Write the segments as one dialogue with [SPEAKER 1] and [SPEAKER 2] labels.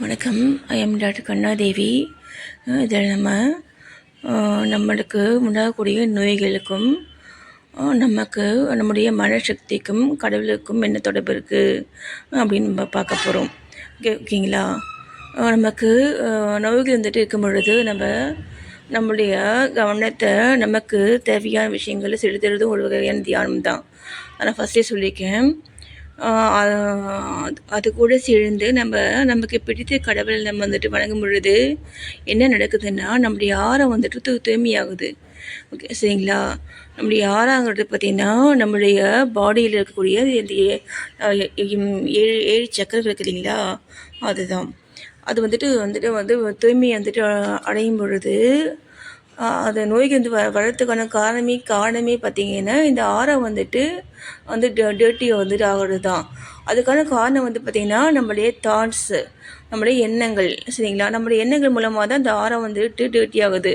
[SPEAKER 1] வணக்கம். I am doctor கண்ணாதேவி இதில் நம்ம நம்மளுக்கு உண்டாகக்கூடிய நோய்களுக்கும் நமக்கு நம்முடைய மனசக்திக்கும் கடவுளுக்கும் என்ன தொடர்பு இருக்குது அப்படின்னு நம்ம பார்க்க போகிறோம் ஓகே ஓகேங்களா நமக்கு நோய்கள் வந்துட்டு இருக்கும் பொழுது நம்ம நம்முடைய கவனத்தை நமக்கு தேவையான விஷயங்களை செலுத்துறதும் ஒரு வகையான தியானம் தான் ஆனால் ஃபஸ்ட்டே சொல்லியிருக்கேன். அது- அது கூட சேர்ந்து நம்ம நமக்கு பிடித்த கடவுளை நம்ம வந்துட்டு வணங்கும் பொழுது என்ன நடக்குதுன்னா நம்முடைய ஆரம் வந்துட்டு தூ தூய்மையாகுது. ஓகே சரிங்களா? நம்முடைய ஆறாங்கிறது பார்த்திங்கன்னா நம்முடைய பாடியில் இருக்கக்கூடிய இந்த ஏ- ஏழு ஏழு சக்கரங்கள் இருக்கு இல்லைங்களா? அதுதான். அது வந்துட்டு வந்துட்டு வந்து தூய்மையை வந்துட்டு அடையும் பொழுது அது நோய்க்கு வந்து வ வர்றதுக்கான காரணமே காரணமே பார்த்தீங்கன்னா இந்த ஆரம் வந்துட்டு வந்து டேர்ட்டியாக வந்துட்டு ஆகிறது தான் அதுக்கான காரணம் வந்து பார்த்திங்கன்னா நம்மளுடைய தாட்ஸு நம்மளுடைய எண்ணங்கள் சரிங்களா? நம்மளுடைய எண்ணங்கள் மூலமாக தான் இந்த ஆரம் வந்துட்டு டேர்ட்டி ஆகுது.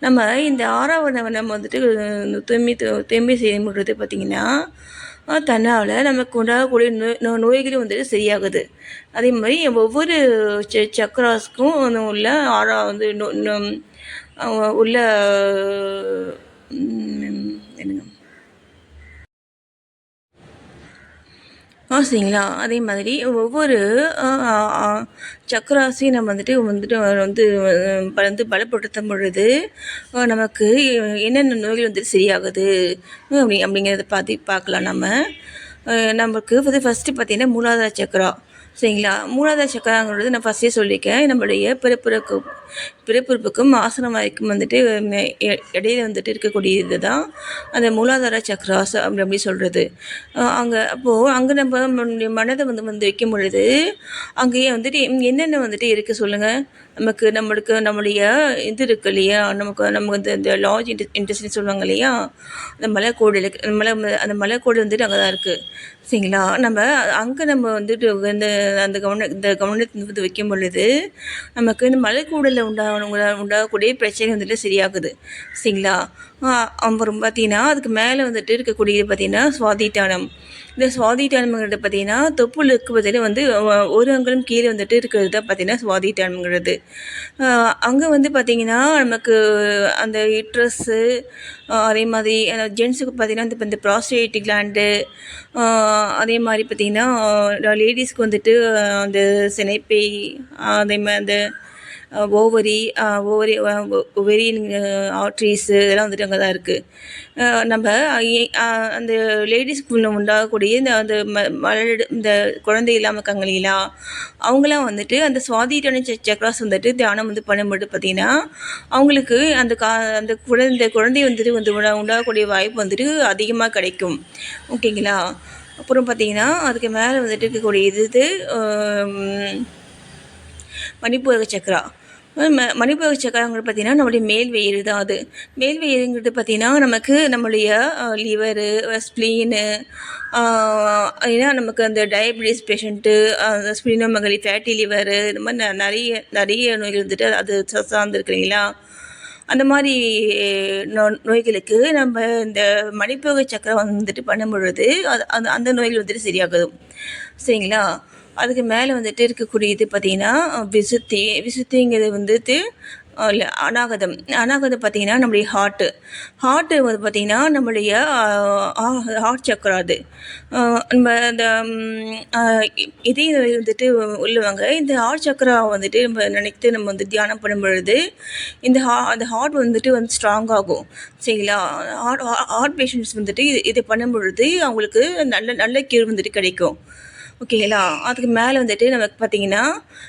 [SPEAKER 1] நம்ம இந்த ஆறாவை நம்ம நம்ம வந்துட்டு அஹ், தூய்மை தூ- தூய்மை செய்ய முடியாது பார்த்திங்கன்னா தன்னால் நமக்கு உண்டாகக்கூடிய நோய் நோ- நோய்களும் வந்துட்டு சரியாகுது. அதே மாதிரி ஒவ்வொரு சக்கராஸ்க்கும் உள்ள ஆறா வந்து உள்ள என்னங்க? ஆ சரிங்களா அதே மாதிரி ஒவ்வொரு அஹ், சக்கராசையும் நம்ம வந்துட்டு வந்துட்டு வந்து வந்து பலப்படுத்தும் பொழுது நமக்கு என்னென்ன நோய்கள் வந்துட்டு சரியாகுது அப்படி அப்படிங்கிறத பார்த்து பார்க்கலாம் நம்ம. நமக்கு வந்து ஃபஸ்ட்டு பார்த்தீங்கன்னா மூலாதார சக்கரா சரிங்களா? மூலாதார சக்கராங்கிறது நான் ஃபஸ்ட்டே சொல்லியிருக்கேன் நம்மளுடைய பிறப்பிறப்பு பிறப்புறுப்புக்கும் ஆசனம் வாய்க்கும் வந்துட்டு இடையில வந்துட்டு இருக்கக்கூடிய இதுதான் அந்த மூலாதார சக்கராஸ் அப்படி அப்படி சொல்கிறது அங்கே அப்போது அங்கே நம்ம நம்மளுடைய மனதை வந்து வந்து வைக்கும் பொழுது அங்கேயே வந்துட்டு என்னென்ன வந்துட்டு இருக்குது சொல்லுங்கள் நமக்கு நம்மளுக்கு நம்மளுடைய இது இருக்கு இல்லையா? நமக்கு நமக்கு இந்த இந்த லாஜ் இன்ட் இன்ட்ரெஸ்ட்னு சொல்லுவாங்க இல்லையா? அந்த மலைக்கோடு இருக்கு மலை அந்த மலைக்கோடு வந்துட்டு அங்கே தான் இருக்குது சரிங்களா? நம்ம அங்கே நம்ம வந்துட்டு இந்த அந்த கவன இந்த கவனத்தை வந்து வைக்கும் பொழுது நமக்கு இந்த மலைக்கூடலில் உண்டாக உண்டாகக்கூடிய பிரச்சனை வந்துட்டு சரியாகுது. சரிங்களா? அப்புறம் பார்த்தீங்கன்னா அதுக்கு மேலே வந்துட்டு இருக்கக்கூடியது பார்த்தீங்கன்னா சுவாதிட்டானம் இந்த சுவாதிட்டான்மைங்கிறது பார்த்தீங்கன்னா தொப்புளுக்கு பார்த்தீங்கன்னா வந்து ஒரு அங்குலம் கீழே வந்துட்டு இருக்கிறது தான் பார்த்தீங்கன்னா சுவாதிட்டான்மைங்கிறது அங்கே வந்து பார்த்தீங்கன்னா நமக்கு அந்த ட்ரெஸ்ஸு அதே மாதிரி ஜென்ஸுக்கு பார்த்தீங்கன்னா இந்த இந்த ப்ராஸ்டேட் கிளாண்டு அதே மாதிரி பார்த்தீங்கன்னா லேடிஸ்க்கு வந்துட்டு அந்த சினைப்பை அதே மாதிரி அந்த ஓவரி ஓவரி ஒவரி ஆர்ட்ரிஸு இதெல்லாம் வந்துட்டு அங்கே தான் இருக்குது நம்ம அந்த லேடிஸ்க்கு உண்டாகக்கூடிய இந்த அந்த ம மலடு இந்த குழந்தை இல்லாமல் இருக்காங்க இல்லைங்களா அவங்களாம் வந்துட்டு அந்த சுவாதிட்டான ச சக்ராஸ் வந்துட்டு தியானம் வந்து பண்ணும்போது பார்த்திங்கன்னா அவங்களுக்கு அந்த கா அந்த குழந்தை குழந்தை வந்துட்டு வந்து உண்டா உண்டாகக்கூடிய வாய்ப்பு வந்துட்டு அதிகமாக கிடைக்கும். ஓகேங்களா அப்புறம் பார்த்திங்கன்னா அதுக்கு மேலே வந்துட்டு இருக்கக்கூடிய இது மணிப்பூரக சக்கரா ம- சக்கரங்கள் சக்கராங்கிறது பார்த்திங்கன்னா நம்மளுடைய மேல் வயிறு தான் அது. மேல் வயிறுங்கிறது பார்த்திங்கன்னா நமக்கு நம்மளுடைய லிவரு ஸ்ப்ளீனு ஏன்னா நமக்கு அந்த டயபிட்டிஸ் பேஷண்ட்டு அந்த மகளிர் ஃபேட்டி லிவரு இந்த மாதிரி ந- நிறைய நிறைய நோய்கள் வந்துட்டு அது சார்ந்துருக்குறீங்களா? இல்லைங்களா அந்த மாதிரி நோ நோய்களுக்கு நம்ம இந்த மணிப்போக சக்கரம் வந்துட்டு பண்ணும் பொழுது அது அந்த அந்த நோய்கள் வந்துட்டு சரியாகுது. சரிங்களா? அதுக்கு மேலே வந்துட்டு இருக்கக்கூடிய இது பார்த்திங்கன்னா விசுத்தி. விசுத்திங்கிறது வந்துட்டு இல்லை அநாகதம். அநாகதம் பார்த்திங்கன்னா நம்மளுடைய ஹார்ட்டு ஹார்ட்டு வந்து பார்த்திங்கன்னா நம்மளுடைய ஹார்ட் சக்கரா அது. நம்ம இந்த இதய வந்துட்டு உள்ளவங்க. இந்த ஹார்ட் சக்கரா வந்துட்டு நம்ம நினைத்து நம்ம வந்து தியானம் பண்ணும் பொழுது இந்த ஹா அந்த ஹார்ட் வந்துட்டு வந்து ஸ்ட்ராங் ஆகும். சரிங்களா? ஹார்ட் ஹார்ட் பேஷண்ட்ஸ் வந்துட்டு இது இது பண்ணும் பொழுது அவங்களுக்கு நல்ல நல்ல கீழ் வந்துட்டு கிடைக்கும். ஓகேங்களா அதுக்கு மேலே வந்துட்டு நமக்கு பார்த்தீங்கன்னா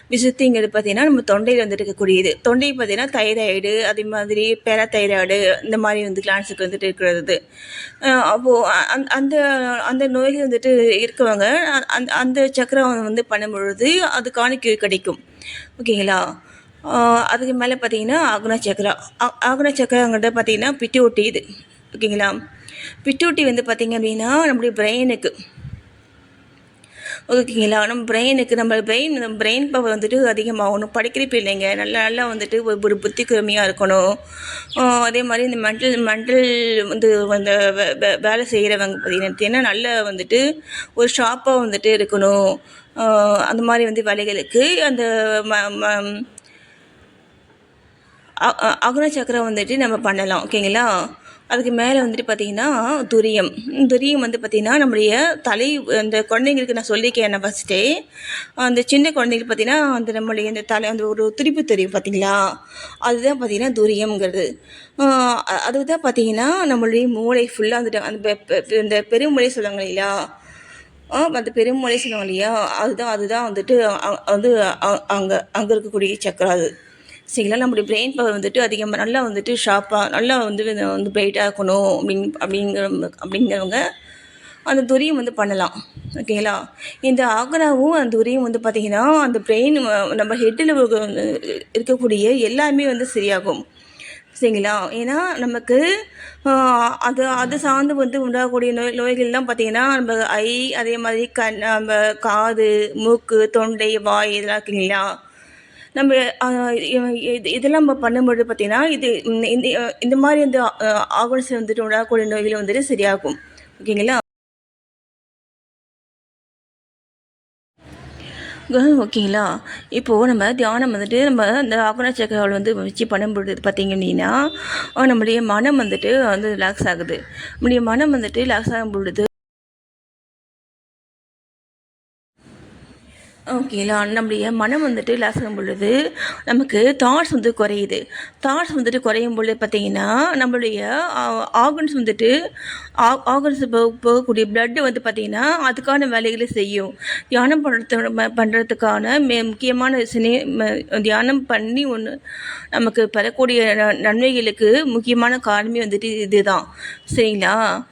[SPEAKER 1] விசுத்திங்கிறது பார்த்தீங்கன்னா நம்ம தொண்டையில் வந்துட்டு இருக்கக்கூடியது. தொண்டை பார்த்தீங்கன்னா தைராய்டு அதே மாதிரி பேராதைராய்டு இந்த மாதிரி வந்து கிளான்ஸுக்கு வந்துட்டு இருக்கிறது. அப்போது அந்த அந்த அந்த நோய்கள் வந்துட்டு இருக்கவங்க அந்த அந்த சக்கரம் வந்து பண்ணும்பொழுது அது அதுக்கான கிடைக்கும். ஓகேங்களா அதுக்கு மேலே பார்த்தீங்கன்னா ஆக்னா சக்கரா ஆ- ஆக்னா சக்கராங்கிறத பார்த்தீங்கன்னா பிட்டூட்டி இது. ஓகேங்களா பிட்டூட்டி வந்து பார்த்தீங்க அப்படின்னா நம்முடைய பிரெயினுக்கு ஓகேங்களா? நம்ம பிரெயினுக்கு நம்ம பிரெயின் பிரெயின் பவர் வந்துட்டு அதிகமாகணும். படிக்கிறப்ப இல்லைங்க. நல்லா நல்லா வந்துட்டு ஒரு ஒரு புத்தி கூர்மையாக இருக்கணும். அதே மாதிரி இந்த மென்டல் மென்டல் வந்து அந்த வே- வே- வேலை செய்கிறவங்க பார்த்தீங்கன்னா நல்லா வந்துட்டு ஒரு ஷார்ப்பாக வந்துட்டு இருக்கணும். அந்த மாதிரி வந்து வேலைகளுக்கு அந்த ம ம- அ- அகுன சக்கரம் வந்துட்டு நம்ம பண்ணலாம். ஓகேங்களா? அதுக்கு மேலே வந்துட்டு பார்த்தீங்கன்னா துரியம். துரியம் வந்து பார்த்திங்கன்னா நம்முடைய தலை அந்த குழந்தைங்களுக்கு நான் சொல்லியிருக்கேன் நான் ஃபஸ்ட்டே அந்த சின்ன குழந்தைங்களுக்கு பார்த்தீங்கன்னா அந்த நம்மளுடைய அந்த தலை அந்த ஒரு துடிப்பு தெரியும் பார்த்தீங்களா அதுதான் பார்த்தீங்கன்னா துரியம்ங்கிறது. அதுதான் பார்த்தீங்கன்னா நம்மளுடைய மூளை ஃபுல்லாக வந்துட்டு அந்த பெ- இந்த பெருமூளை சொல்லுவாங்க இல்லையா? அந்த பெருமூளை சொல்லுவாங்க இல்லையா? அதுதான் அதுதான் வந்துட்டு அ- வந்து அங்கே அங்கே இருக்கக்கூடிய சக்கரம் அது. சரிங்களா நம்மளுடைய பிரெயின் பவர் வந்துட்டு அதிகமாக நல்லா வந்துட்டு ஷார்ப்பாக நல்லா வந்து வந்து பிரைட்டாக இருக்கணும் அப்படிங் அப்படிங்கிற அப்படிங்கிறவங்க அந்த துரியம் வந்து பண்ணலாம். ஓகேங்களா இந்த ஆக்ராவும் அந்த துரியம் வந்து பார்த்திங்கன்னா அந்த பிரெயின் நம்ம ஹெட்டில் இருக்கக்கூடிய எல்லாமே வந்து சரியாகும். சரிங்களா ஏன்னா நமக்கு அது அது சார்ந்து வந்து உண்டாகக்கூடிய நோய் நோய்கள்லாம் பார்த்தீங்கன்னா நம்ம ஐ அதே மாதிரி கண் நம்ம காது மூக்கு தொண்டை வாய் இதெல்லாம் இருக்குங்களா நம்ம இது இதெல்லாம் நம்ம பண்ணும்போது பார்த்தீங்கன்னா இது இந்த இந்த- இந்த மாதிரி இந்த ஆகன்ஸ் வந்துட்டு உண்டாகக்கூடிய நோய்கள் வந்துட்டு சரியாகும். ஓகேங்களா? ஓகேங்களா? இப்போது நம்ம தியானம் வந்துட்டு நம்ம அந்த ஆகுன சக்கரவால் வந்து வச்சு பண்ணும்பொழுது பார்த்திங்க அப்படின்னா நம்முடைய மனம் வந்துட்டு வந்து ரிலாக்ஸ் ஆகுது. நம்முடைய மனம் வந்துட்டு ரிலாக்ஸ் ஆகும் பொழுது ஓகேங்களா நம்முடைய மனம் வந்துட்டு ரிலாக்ஸ் ஆகும் பொழுது நமக்கு தாட்ஸ் வந்து குறையுது. தாட்ஸ் வந்துட்டு குறையும் பொழுது பார்த்தீங்கன்னா நம்மளுடைய ஆர்கன்ஸ் வந்துட்டு ஆர்கன்ஸ் போக போகக்கூடிய பிளட்டு வந்து பார்த்திங்கன்னா அதுக்கான வேலைகளை செய்யும். தியானம் பண்ணுறது பண்ணுறதுக்கான மே முக்கியமான சினி ம- தியானம் பண்ணி ஒன்று நமக்கு பெறக்கூடிய நன்மைகளுக்கு முக்கியமான காரணமே வந்துட்டு இதுதான். சரிங்களா?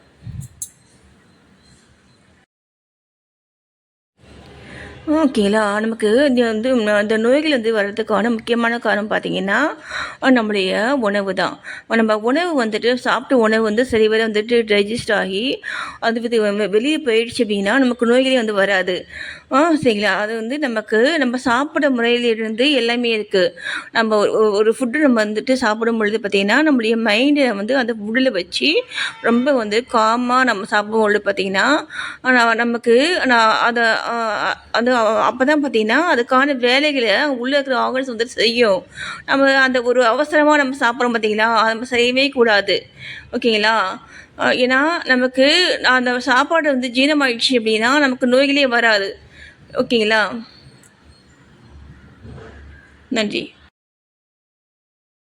[SPEAKER 1] ஓகேங்களா நமக்கு இந்த வந்து இந்த நோய்கள் வந்து வர்றதுக்கான முக்கியமான காரணம் பார்த்தீங்கன்னா நம்முடைய உணவு தான். நம்ம உணவு வந்துட்டு சாப்பிட்ட உணவு வந்து சரிவர வந்துட்டு டைஜஸ்ட் ஆகி அது வந்து வெளியே போயிடுச்சு அப்படின்னா நமக்கு நோய்களே வந்து வராது. ஆ சரிங்களா? அது வந்து நமக்கு நம்ம சாப்பிட முறையிலிருந்து எல்லாமே இருக்குது நம்ம ஒரு- ஃபுட்டு நம்ம வந்துட்டு சாப்பிடும் பொழுது பார்த்திங்கன்னா நம்மளுடைய மைண்டை வந்து அந்த ஃபுட்டில் வச்சு ரொம்ப வந்து காமாக நம்ம சாப்பிடும் பொழுது பார்த்திங்கன்னா நமக்கு நான் அதை அது அப்போ தான் பார்த்தீங்கன்னா அதுக்கான வேலைகளை உள்ளே இருக்கிற ஆர்கன்ஸ் வந்து செய்யும். நம்ம அந்த ஒரு அவசரமாக நம்ம சாப்பிட்றோம் பார்த்தீங்களா நம்ம செய்யவே கூடாது. ஓகேங்களா? ஏன்னா நமக்கு அந்த சாப்பாடு வந்து ஜீரணமாயிடுச்சு அப்படின்னா நமக்கு நோய்களே வராது. ஓகேங்களா? நன்றி.